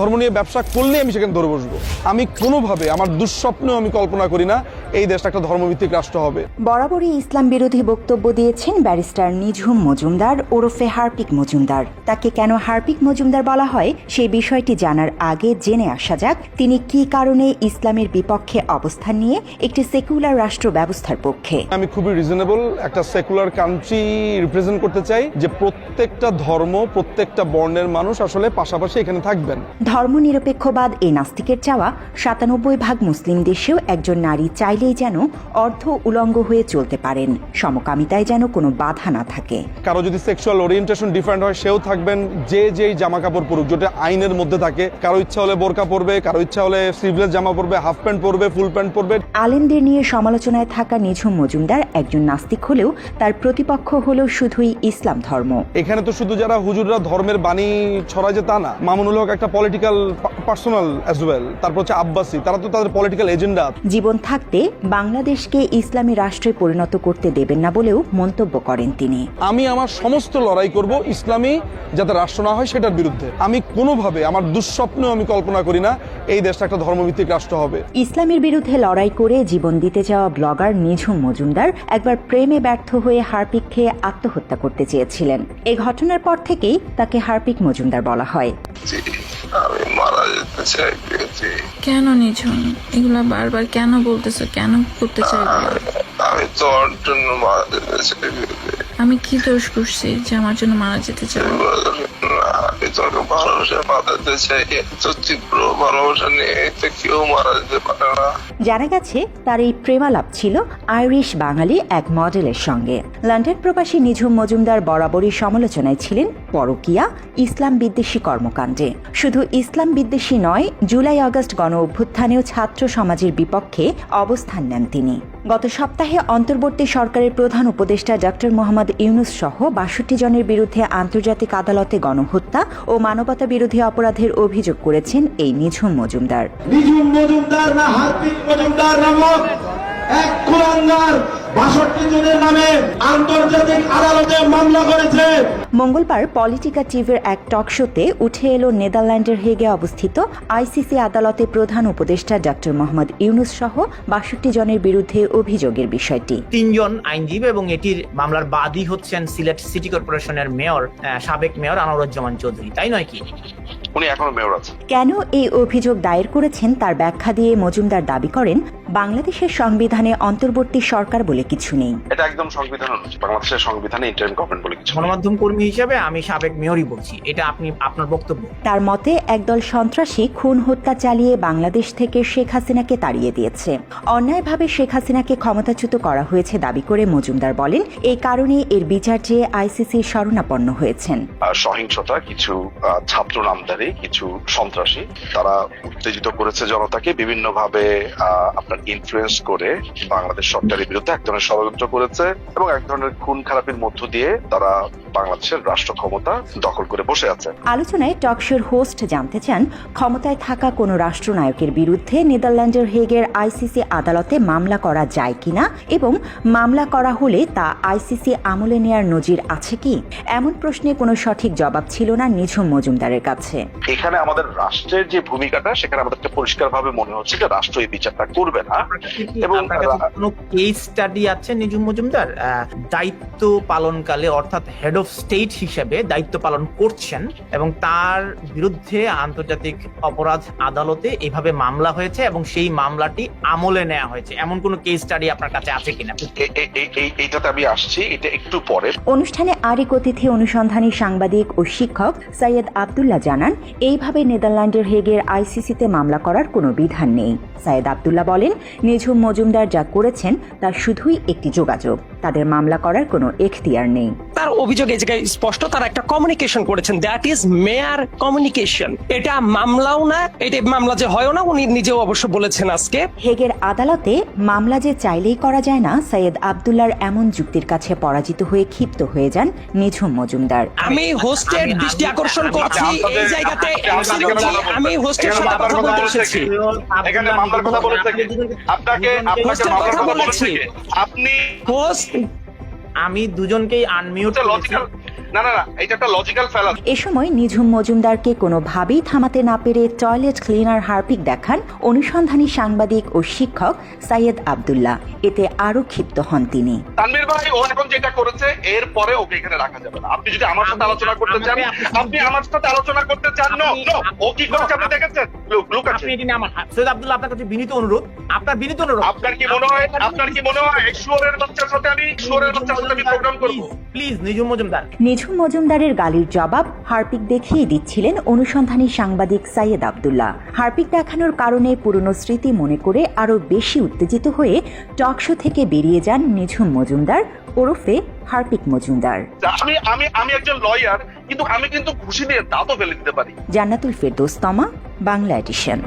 ধর্ম নিয়ে ব্যবসা করলে আমি সেখানে ধরে বসবো। আমি কোনোভাবে আমার দুঃস্বপ্নেও আমি কল্পনা করি না এই দেশটা একটা ধর্মভিত্তিক রাষ্ট্র হবে। বরাবরই ইসলাম বিরোধী বক্তব্য দিয়েছেন ব্যারিস্টার নিঝুম মজুমদার ওরফে হার্পিক মজুমদার। তাকে কেন হার্পিক মজুমদার বলা হয় সেই বিষয়টি জানার আগে জেনে আসা যাক তিনি কী কারণে ইসলামের বিপক্ষে অবস্থান নিয়ে একটি সেকুলার রাষ্ট্র ব্যবস্থার পক্ষে। আমি খুবই রিজনেবল একটা সেকুলার কান্ট্রি রিপ্রেজেন্ট করতে চাই যে প্রত্যেকটা ধর্ম প্রত্যেকটা বর্ণের মানুষ আসলে পাশাপাশি এখানে থাকবেন। ধর্মনিরপেক্ষবাদ এই নাস্তিকের চাওয়া সাতানব্বই ভাগ মুসলিম দেশেও একজন নারী চাইলেই যেন অর্ধ উলঙ্গ হয়ে চলতে পারেন। সমকামিতায় যেন কোনো বাধা না থাকে। কারও যদি সেক্সুয়াল ওরিয়েন্টেশন ডিফারেন্ট হয় সেও থাকবেন যে যেই জামা কাপড় পরুক যেটা আইনের মধ্যে থাকে। কারও ইচ্ছা হলে বোরকা পরবে কারও ইচ্ছা হলে স্লিভলেস জামা পরবে হাফ প্যান্ট পরবে ফুল প্যান্ট পরবে। আলেমদের নিয়ে সমালোচনায় থাকা নিঝুম মজুমদার একজন নাস্তিক হলেও তার প্রতিপক্ষ হল শুধুই ইসলাম ধর্ম। এখানে তো শুধু যারা হুজুররা ধর্মের বাণী ছড়ায় যে তা না। মামুনুল হক একটা পলিটিক্যাল পার্সোনাল অ্যাজ ওয়েল তারপর হচ্ছে আব্বাসি তারা তো তাদের পলিটিক্যাল এজেন্ডা জীবন থাকতে বাংলাদেশকে ইসলামী রাষ্ট্রে পরিণত করতে দেবেন না বলেও মন্তব্য করেন তিনি। আমি আমার সমস্ত লড়াই করব ইসলামী যাতে রাষ্ট্র না হয় সেটার বিরুদ্ধে। আমি কোনোভাবে আমার দুঃস্বপ্নেও আমি কল্পনা করি না এই দেশটা একটা ধর্মভিত্তিক রাষ্ট্র হবে। ইসলামের বিরুদ্ধে লড়াই করে জীবন দিতে যাওয়া ব্লগার নিঝুম মজুমদার একবার প্রেমে ব্যর্থ হয়ে হারপিক খেয়ে আত্মহত্যা করতে চেয়েছিলেন। এই ঘটনার পর থেকেই তাকে হারপিক মজুমদার বলা হয়। আমি মারা যেতে চাই জি। কেন নিঝুম এগুলা বারবার কেন বলতেছো কেন করতে চাই? আমি তোর জন্য মারা যেতে চাই জি। আমি কি দোষ করছি যে আমার জন্য মারা যেতে চাও আমি তোকে ভালোবাসা বাঁধাতে চাই তো তীব্র ভালোবাসা নিয়ে তো কেউ মারা যেতে পারে না। জানা গেছে তার এই প্রেমালাপ ছিল আইরিশ বাঙালি এক মডেলের সঙ্গে। লন্ডন প্রবাসী নিঝুম মজুমদার বরাবরই সমালোচনায় ছিলেন পরকিয়া ইসলাম বিদ্বেষী কর্মকাণ্ডে। শুধু ইসলাম বিদ্বেষী নয় জুলাই আগস্ট গণ অভ্যুত্থানেও ছাত্র সমাজের বিপক্ষে অবস্থান নেন তিনি। গত সপ্তাহে অন্তর্বর্তী সরকারের প্রধান উপদেষ্টা ডক্টর মোহাম্মদ ইউনুস সহ বাষট্টি জনের বিরুদ্ধে আন্তর্জাতিক আদালতে গণহত্যা ও মানবতা বিরোধী অপরাধের অভিযোগ করেছেন এই নিঝুম মজুমদার। মজুমদার না এক কুলাঙ্গার বাষট্টি জনের নামে আন্তর্জাতিক আদালতে মামলা করেছে। মঙ্গলবার পলিটিকা টিভির এক টক শোতে উঠে এলো নেদারল্যান্ডের হেগে অবস্থিত আইসিসি আদালতে প্রধান উপদেষ্টা ডক্টর মোহাম্মদ ইউনুস সহ বাষট্টি জনের বিরুদ্ধে অভিযোগের বিষয়টি। তিনজন আইনজীবী এবং এটির মামলার বাদী হচ্ছেন সিলেট সিটি কর্পোরেশনের মেয়র আহ, সাবেক মেয়র আনোয়ারুজ্জামান চৌধুরী তাই নয় কি? উনি এখনও মেয়র আছে কেন এই অভিযোগ দায়ের করেছেন তার ব্যাখ্যা দিয়ে মজুমদার দাবি করেন বাংলাদেশের সংবিধানে অন্তর্বর্তী সরকার বলে কিছু নেই। এটা একদম সংবিধান অনুযায়ী বাংলাদেশের সংবিধানে ইন্টারিম গভর্নমেন্ট বলে কিছু নেই। গণমাধ্যম কর্মী হিসেবে আমি সাবেক মেয়রই বলছি এটা আপনি আপনার বক্তব্য। তার মতে একদল সন্ত্রাসী খুন হত্যা চালিয়ে বাংলাদেশ থেকে শেখ হাসিনাকে তাড়িয়ে দিয়েছে। অন্যায়ভাবে শেখ হাসিনাকে ক্ষমতাচ্যুত করা হয়েছে দাবি করে মজুমদার বলেন এই কারণে এর বিচার চেয়ে আইসিসির শরণাপন্ন হয়েছেন। আহ, সহিংসতা কিছু আহ, ছাত্র নামধারী কিছু সন্ত্রাসী তারা উত্তেজিত করেছে জনতাকে বিভিন্ন ভাবে আপনার ইনফ্লুয়েন্স করে বাংলাদেশ সরকারের বিরুদ্ধে এক ধরনের ষড়যন্ত্র করেছে এবং এক ধরনের খুন খারাপির মধ্য দিয়ে তারা বাংলাদেশের রাষ্ট্র ক্ষমতা দখল করে বসে আছে। আলোচনায় টকশোর হোস্ট জানতে চান ক্ষমতায় থাকা কোনো রাষ্ট্রনায়কের বিরুদ্ধে নেদারল্যান্ডের হেগের আইসিসি আদালতে মামলা করা যায় কিনা এবং মামলা করা হলে তা আইসিসি আমলে নেয়ার নজির আছে কি? এমন প্রশ্নে কোনো সঠিক জবাব ছিল না নিঝুম মজুমদারের কাছে। এখানে আমাদের রাষ্ট্রের যে ভূমিকাটা সেখানে আমাদেরকে পরিষ্কার ভাবে মনে হচ্ছে যে রাষ্ট্র এই বিচারটা করবে না এবং কোনো কেস স্টাডি আছে নিজুম মজুমদার? দায়িত্ব পালনকালে অর্থাৎ হেড অফ স্টেট হিসেবে দায়িত্ব পালন করছেন এবং তার বিরুদ্ধে আন্তর্জাতিক অপরাধ আদালতে এভাবে মামলা হয়েছে এবং সেই মামলাটি আমলে নেওয়া হয়েছে। এমন কোনো কেস স্টাডি আপনার কাছে আছে কিনা? এইটাতে আমি আসছি এটা একটু পরে। অনুষ্ঠানে আরেক অতিথি অনুসন্ধানী সাংবাদিক ও শিক্ষক সৈয়দ আবদুল্লাহ জানান এইভাবে নেদারল্যান্ডের হেগের আইসিসিতে মামলা করার কোনো বিধান নেই। সৈয়দ আবদুল্লাহ বলেন নিঝুম মজুমদার যা করেছেন তা শুধুই একটি যোগাযোগ। তাদের মামলা করার কোনো এখতিয়ার নেই। তার অভিযোগ এই জায়গায় স্পষ্ট তারা একটা কমিউনিকেশন করেছেন। দ্যাট ইজ মেয়ার কমিউনিকেশন এটা মামলাও না এটা মামলা যে হয় না উনি নিজেও অবশ্য বলেছেন আজকে। হেগের আদালতে মামলা যে চাইলেই করা যায় না সৈয়দ আবদুল্লার এমন যুক্তির কাছে পরাজিত হয়ে ক্ষিপ্ত হয়ে যান নিঝুম মজুমদার। আমি হোস্টের দৃষ্টি আকর্ষণ করছি আমি এই জায়গাতে। আমি হোস্টের সাথে কথা বলতে এসেছি। এখানে মামলার কথা বলেছে আপনাকে আপনাকে কথা কথা বলেছি। আপনি হোস্ট আমি দুজনকেই আনমিউট লজিক্যাল না না না এটা একটা লজিক্যাল ফেলা এ সময় নিঝুম মজুমদারকে কোনোভাবেই থামাতে না পেরে টয়লেট ক্লিনার হারপিক দেখান অনুসন্ধানী সাংবাদিক ও শিক্ষক সাইয়েদ আবদুল্লাহ। এতে আরও ক্ষিপ্ত হন তিনি। তানভীর ভাই ও এখন যেটা করেছে এর পরে ওকে এখানে রাখা যাবে না। আপনি যদি আমার সাথে আলোচনা করতে চান আপনি- আমার সাথে আলোচনা করতে চান নো নো ও কি করেছে আপনি দেখেছেন? লুক আছে আপনি এটি নিয়ে আমার সৈয়দ আব্দুল্লাহ আপনার কাছে বিনীত অনুরোধ। আপনার বিনীত অনুরোধ। আপনার কি মনে হয় আপনার কি মনে হয়? শুয়োরের বাচ্চার সাথে আমি শুয়োরের বাচ্চার সাথে প্রোগ্রাম করব? প্লিজ নিজুম মজুমদার নিঝুম মজুমদারের গালির জবাব হারপিক দেখিয়ে দিচ্ছিলেন অনুসন্ধানী সাংবাদিক সাইয়েদ আবদুল্লাহ। হারপিক দেখানোর কারণে পুরনো স্মৃতি মনে করে আরও বেশি উত্তেজিত হয়ে টকশো থেকে বেরিয়ে যান নিঝুম মজুমদার ওরফে হারপিক মজুমদার। আমি আমি আমি একজন লয়ার কিন্তু আমি কিন্তু খুশি দিয়ে দাঁতও ফেলে দিতে পারি। জান্নাতুল ফেরদৌস তমা বাংলা এডিশন।